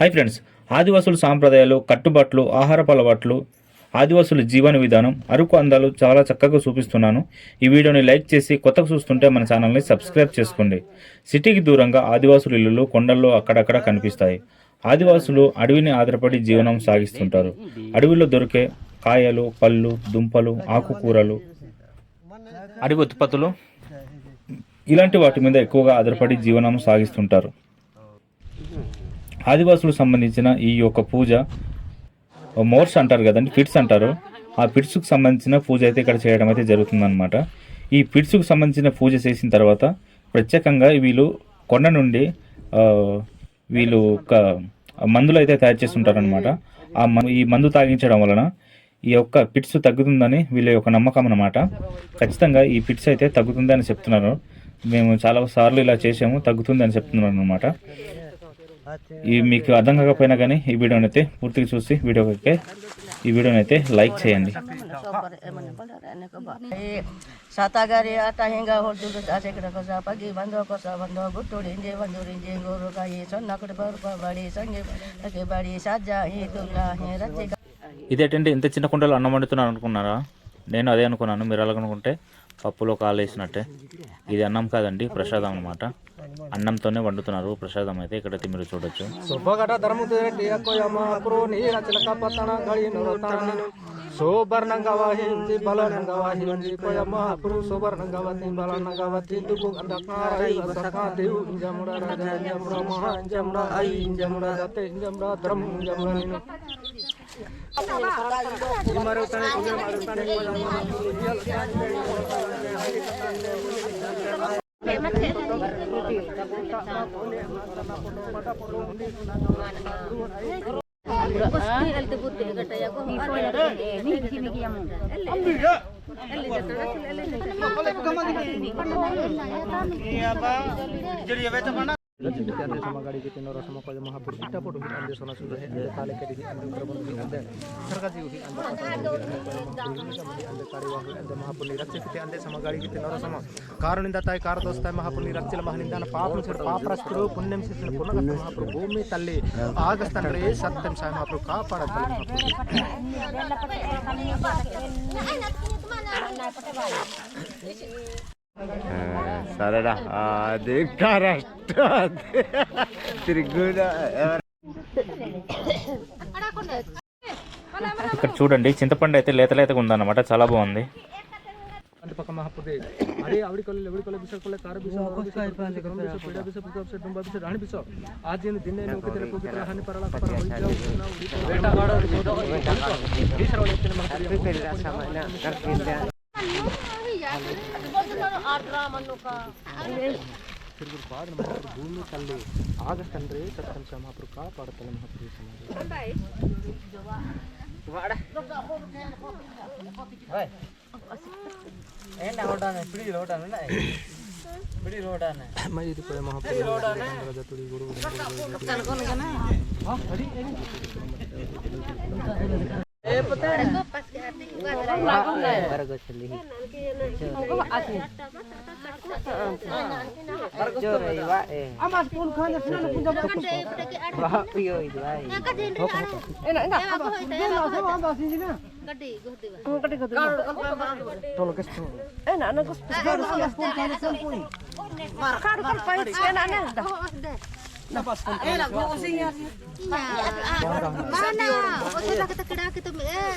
Hi friends ఆదివాసుల సాంప్రదాయాలు కట్టుబాట్లు ఆహారపు అలవాట్లు ఆదివాసుల జీవన విధానం అరకు అందాలు చాలా చక్కగా చూపిస్తున్నాను. ఈ వీడియోని లైక్ చేసి కొత్తగా చూస్తుంటే మన ఛానల్ని సబ్స్క్రైబ్ చేసుకోండి. సిటీకి దూరంగా ఆదివాసుల ఇల్లులు కొండల్లో అక్కడక్కడ కనిపిస్తాయి. ఆదివాసులు అడవిని ఆధారపడి జీవనం సాగిస్తుంటారు. అడవిలో దొరికే కాయలు పళ్ళు దుంపలు ఆకుకూరలు. అడవి ఉత్పత్తులు. ఇలాంటి వాటి మీద ఎక్కువగా ఆధారపడి జీవనం సాగిస్తుంటారు. ఆదివాసులకు సంబంధించిన ఈ యొక్క పూజ మోర్స్ అంటారు కదండి ఫిట్స్ అంటారు. ఆ ఫిట్స్కు సంబంధించిన పూజ అయితే ఇక్కడ చేయడం అయితే జరుగుతుందన్నమాట. ఈ ఫిట్స్కు సంబంధించిన పూజ చేసిన తర్వాత ప్రత్యేకంగా వీళ్ళు కొండ నుండి వీళ్ళు ఒక మందులు అయితే తయారు చేస్తుంటారనమాట ఆ మ- ఈ మందు తాగించడం వలన ఈ యొక్క పిట్స్ తగ్గుతుందని వీళ్ళ యొక్క నమ్మకం అనమాట ఖచ్చితంగా ఈ పిట్స్ అయితే తగ్గుతుంది అని చెప్తున్నారు. మేము చాలా సార్లు ఇలా చేసాము తగ్గుతుంది అని చెప్తున్నారు అనమాట ఈ మీకు అర్థం కాకపోయినా కానీ ఈ వీడియోని అయితే పూర్తిగా చూసి వీడియోకి ఈ వీడియోని అయితే లైక్ చేయండి సాతాగారి ఆట హింగా ಹೊಡ್ದು ಆಚೆಕಡೆ ಕೊಸ ಪಗಿ ಬಂದು ಕೊಸ ಬಂದು ಬುಟ್ಟುಡಿ ಇಂಜೆ ಬಂದು ರಿಂಜೆ ಗೋರು ಕಾಯಿ ಸೊನ್ನ ಕಡೆ ಬರು ಬಾಡಿ ಸಂಗೆ ಅಕೆ ಬಾಡಿ ಸಾಜ ಹಿ ದುಲ್ಲ ಹಿ ರಚ್ಚೆ ఇదేంటంటే ఇంత చిన్న కుండలో అన్నం వండుతున్నాను అనుకున్నారా నేను అదే అనుకున్నాను మీరు అలాగనుకుంటే పప్పులో కాలు వేసినట్టే ఇది అన్నం కాదండి ప్రసాదం అనమాట అన్నంతోనే వండుతున్నారు ప్రసాదం అయితే ఇక్కడ మీరు చూడొచ్చు jadi ya betul mana? ત્યારે સમાગાડી કે તેનો રસમાં મહાપુર સીતાપોટ ઉભી અંદર સોના સુર હે અંદર કાલે કરી અંદર પ્રબંધ ઉભી અંદર સરકાજી ઉભી અંદર કાર્યવાહુ અંદર મહાપુરની રક્ષક તે અંદર સમાગાડી કે તેનો રસમાં కారునింద తాయి కారదోస్తాయి మహాపుణ్య రక్షల మహనిందాన పాపం చెడు పాపరస్తుడు పుణ్యం చేసిన పునగత మహాప్రభు భూమి తల్లి ఆగస్తనరే సత్యం సాయి మహాప్రభు కాపాడ తల్లి మహాప్రభు సరేనా అది కరెక్ట్ తిరుగుడా ఇక్కడ చూడండి చింతపండు అయితే లేత లేతగా ఉందన్నమాట చాలా బాగుంది ತಿರುಗುರು ಪಾಡ ಮಹಾಪ್ರಭು ಭೂಮಿ ಕಲ್ಲು ಆಗಸ್ತನ್ರಿ ಸತ್ಕಂಶ ಮಹಾಪ್ರಭು ಕಾಪಾಡುತ್ತಲ್ಲ ಮಹಾಪ್ರಭು ಸಮಾಜ मैं इधर पर वहाँ पर राजा तुड़ी गुरु ए पता है Napas pun. Eh, lagu ko siya. Mana? O sila kita kira kita eh.